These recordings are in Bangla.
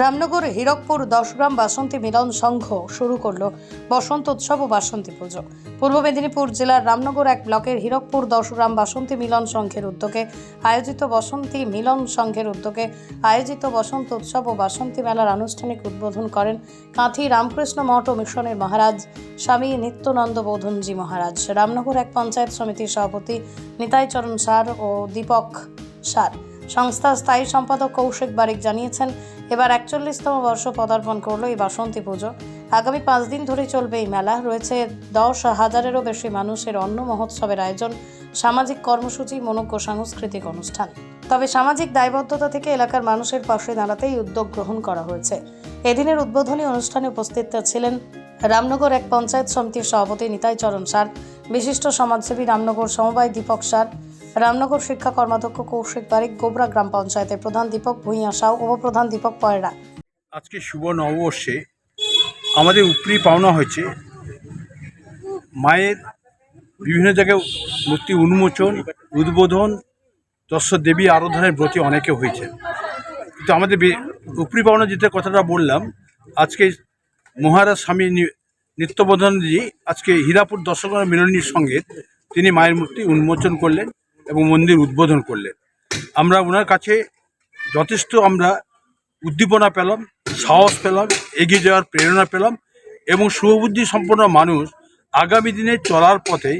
রামনগর, হীরকপুর, দশগ্রাম বাসন্তী মিলন সংঘ শুরু করল বসন্ত উৎসব ও বাসন্তী পুজো। পূর্ব মেদিনীপুর জেলার রামনগর এক ব্লকের হীরকপুর, দশগ্রাম বাসন্তী মিলন সংঘের উদ্যোগে আয়োজিত বসন্তী মিলন সংঘের উদ্যোগে আয়োজিত বসন্ত উৎসব ও বাসন্তী মেলার আনুষ্ঠানিক উদ্বোধন করেন কাঁথি রামকৃষ্ণ মঠ ও মিশনের মহারাজ স্বামী নিত্যানন্দ বোধনজি মহারাজ। রামনগর এক পঞ্চায়েত সমিতির সভাপতি নিতাইচরণ সার ও দীপক সার। সংস্থার স্থায়ী সম্পাদক কৌশিক বারিক জানিয়েছেন এবার একচল্লিশতম বর্ষ পদার্পণ করল এই বাসন্তী পুজো। আগামী পাঁচ দিন ধরে চলবে এই মেলা। রয়েছে দশ হাজারেরও বেশি মানুষের অন্ন মহোৎসবের আয়োজন, সামাজিক কর্মসূচি, মনোজ্ঞ সাংস্কৃতিক অনুষ্ঠান। তবে সামাজিক দায়বদ্ধতা থেকে এলাকার মানুষের পাশে দাঁড়াতে এই উদ্যোগ গ্রহণ করা হয়েছে। এদিনের উদ্বোধনী অনুষ্ঠানে উপস্থিত ছিলেন রামনগর এক পঞ্চায়েত সমিতির সভাপতি নিতাই চরণ সার, বিশিষ্ট সমাজসেবী রামনগর সমবায় দীপক সার রামনগর শিক্ষা কর্মাধ্যক্ষ কৌশিক বারিক গোবরা গ্রাম পঞ্চায়েতের প্রধান দীপক ভূঁইয়া সাউ উপপ্রধান দীপক পয়রা। আজকে শুভ নববর্ষে আমাদের উপরি পাওনা হয়েছে মায়ের বিভিন্ন জায়গায় মূর্তি উন্মোচন, উদ্বোধন, দর্শক দেবী আরাধনার ব্রতী অনেকে হয়েছে কিন্তু আমাদের উপরি পাওনা যেটা কথাটা বললাম, আজকে মহারাজ স্বামী নিত্যবোধনজি আজকে হীরাপুর দর্শকরা মিলনীর সঙ্গে তিনি মায়ের মূর্তি উন্মোচন করলেন। এবং মন্দির উদ্বোধন করলেন। আমরা ওনার কাছে যথেষ্ট আমরা উদ্দীপনা পেলাম, সাহস পেলাম, এগিয়ে যাওয়ার প্রেরণা পেলাম এবং শুভবুদ্ধি সম্পন্ন মানুষ আগামী দিনে চলার পথে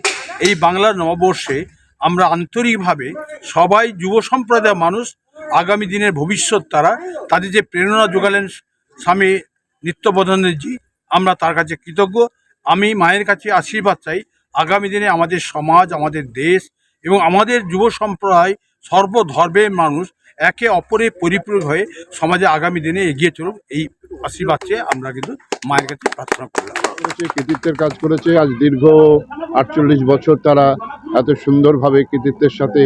এই বাংলার নববর্ষে আমরা আন্তরিকভাবে সবাই যুব সম্প্রদায়ের মানুষ, আগামী দিনের ভবিষ্যৎ তারা, তাদের যে প্রেরণা যোগালেন স্বামী নিত্যবোধনজি আমরা তার কাছে কৃতজ্ঞ। আমি মায়ের কাছে আশীর্বাদ চাই, আগামী দিনে আমাদের সমাজ, আমাদের দেশ এবং আমাদের যুব সম্প্রদায় সর্বধর্মের মানুষ, একে অপরে পরিপূরক হয়ে সমাজে আগামী দিনে এগিয়ে চলুক, এই আশীর্বাদ চেয়ে আমরা কিন্তু মায়ের কাছে প্রার্থনা করলাম। কৃতিত্বের কাজ করেছে, আজ দীর্ঘ আটচল্লিশ বছর তারা এত সুন্দরভাবে কৃতিত্বের সাথে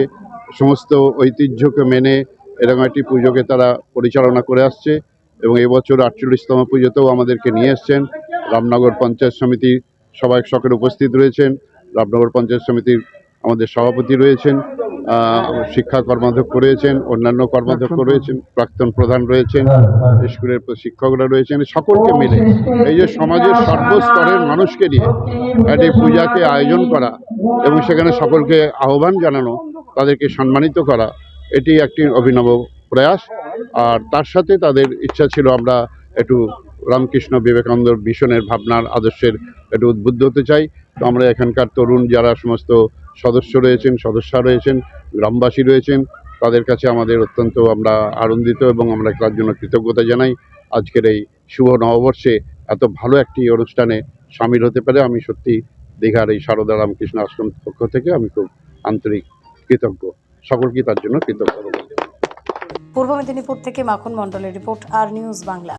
সমস্ত ঐতিহ্যকে মেনে এরকম একটি পুজোকে তারা পরিচালনা করে আসছে এবং এবছর আটচল্লিশতম পুজোতেও আমাদেরকে নিয়ে এসছেন। রামনগর পঞ্চায়েত সমিতি সবাই সকলে উপস্থিত রয়েছেন। রামনগর পঞ্চায়েত সমিতির আমাদের সভাপতি রয়েছেন শিক্ষা কর্মাধ্যক্ষ রয়েছেন অন্যান্য কর্মাধ্যক্ষ রয়েছেন প্রাক্তন প্রধান রয়েছেন স্কুলের শিক্ষকরা রয়েছেন সকলকে মিলে এই যে সমাজের সর্বস্তরের মানুষকে নিয়ে একটি পূজাকে আয়োজন করা এবং সেখানে সকলকে আহ্বান জানানো তাদেরকে সম্মানিত করা এটি একটি অভিনব প্রয়াস। আর তার সাথে তাদের ইচ্ছা ছিল আমরা একটু রামকৃষ্ণ বিবেকানন্দ মিশনের ভাবনার আদর্শের একটু উদ্বুদ্ধ হতে চাই। তো আমরা এখানকার তরুণ যারা সমস্ত সদস্য রয়েছেন, সদস্যা রয়েছেন, গ্রামবাসী রয়েছেন। তাদের কাছে আমাদের অত্যন্ত আমরা আনন্দিত এবং আমরা তার জন্য কৃতজ্ঞতা জানাই। আজকের এই শুভ নববর্ষে এত ভালো একটি অনুষ্ঠানে সামিল হতে পারে আমি সত্যি দীঘার এই সারদা রামকৃষ্ণ আশ্রম পক্ষ থেকে আমি খুব আন্তরিক কৃতজ্ঞ। সকলকে তার জন্য কৃতজ্ঞ পূর্ব মেদিনীপুর থেকে মাখন মণ্ডলের রিপোর্ট, আর নিউজ বাংলা।